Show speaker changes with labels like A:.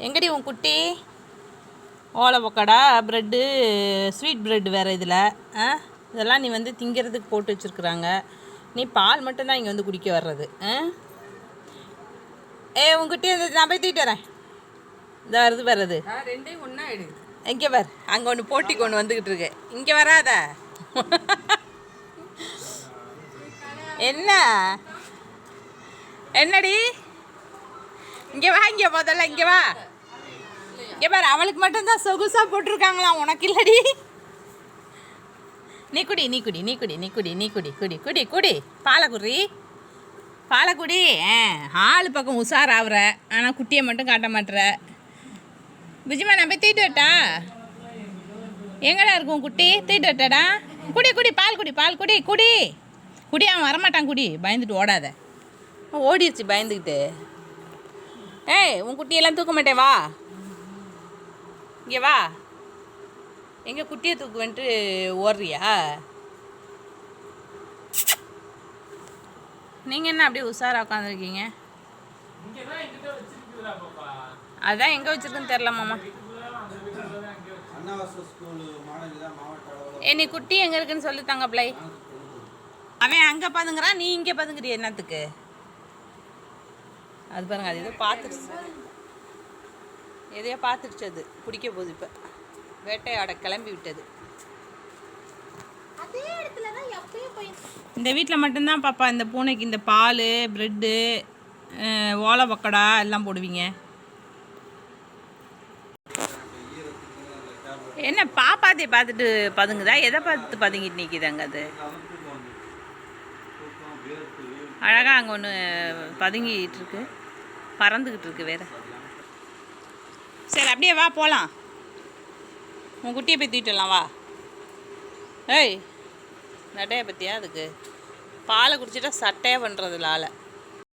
A: எங்கடி உன் குட்டி? ஓலை பக்கோடா ப்ரெட்டு ஸ்வீட் ப்ரெட் வேறு இதில். ஆ? இதெல்லாம் நீ வந்து திங்கிறதுக்கு போட்டு வச்சுருக்குறாங்க. நீ பால் மட்டும்தான் இங்கே வந்து குடிக்க வர்றது. ஆ? ஏ உன் குட்டி இந்த நான் போய் தூக்கிட்டு வரேன். இந்த வருது வருது
B: ரெண்டையும் ஒன்றா எடு
A: இங்கே வர் அங்கே ஒன்று போட்டி கொண்டு வந்துக்கிட்டு இருக்கு இங்கே வராத. என்ன? என்னடி? இங்கே வா இங்கே முதல்ல இங்கே வா. இங்கே பாரு அவளுக்கு மட்டும்தான் சொகுசாக போட்டிருக்காங்களாம். உனக்கு இல்லடி. நீ குடி நீ குடி நீ குடி நீ குடி நீ குடி குடி குடி குடி. பாலை குடி பாலை குடி ஆ ஆள் பக்கம் உஷாராகிற ஆனால் குட்டியை மட்டும் காட்ட மாட்டுற. பிஜிமா நான் போய் தீட்டு வரட்டா எங்கடா இருக்கும் குட்டி? தீட்டு வட்டடா? குடி குடி பால் குடி பால் குடி குடி. குடி அவன் வரமாட்டான் குடி. பயந்துட்டு ஓடாத. ஓடிடுச்சு பயந்துக்கிட்டு ஏய் உன் குட்டியெல்லாம் தூக்க மாட்டேன் வா. இங்கே வா. எங்கே குட்டியை தூக்குவேன்ட்டு ஓடுறியா? நீங்கள் என்ன அப்படியே உஷாராக உட்காந்துருக்கீங்க அதான் எங்கே வச்சுருக்குன்னு தெரில மாமா. ஏ நீ குட்டி எங்கே இருக்குன்னு சொல்லி தாங்க பிள்ளை. அவன் அங்கே பதுங்குறான் நீ இங்கே பதுங்குறிய என்னத்துக்கு? அது பாருங்க அது ஏதோ பார்த்துருச்சு எதையோ பார்த்துருச்சு அது பிடிக்க போகுது இப்போ. வேட்டையாட கிளம்பி விட்டது.
C: அதே இடத்துல தான் எப்பயும் போய்
A: இந்த வீட்டில் மட்டும்தான் பாப்பா இந்த பூனைக்கு இந்த பால் ப்ரெட்டு ஓலை பக்கோடா எல்லாம் போடுவீங்க? என்ன பாப்பாத்தைய பார்த்துட்டு பதுங்குதா? எதை பார்த்து பதுங்கிட்டு நிற்கிதாங்க அது? அழகாக அங்கே ஒன்று பதுங்கிட்டு இருக்கு. பறந்துக்கிட்டு இருக்கு வேற. சரி அப்படியே வா போகலாம் உன் குட்டியை போய் தூக்கிட்டுலாம் வா. ஏய் நடையை பற்றியா அதுக்கு? பாலை குடிச்சிட்டா சட்டையாக பண்ணுறதுல ஆளை.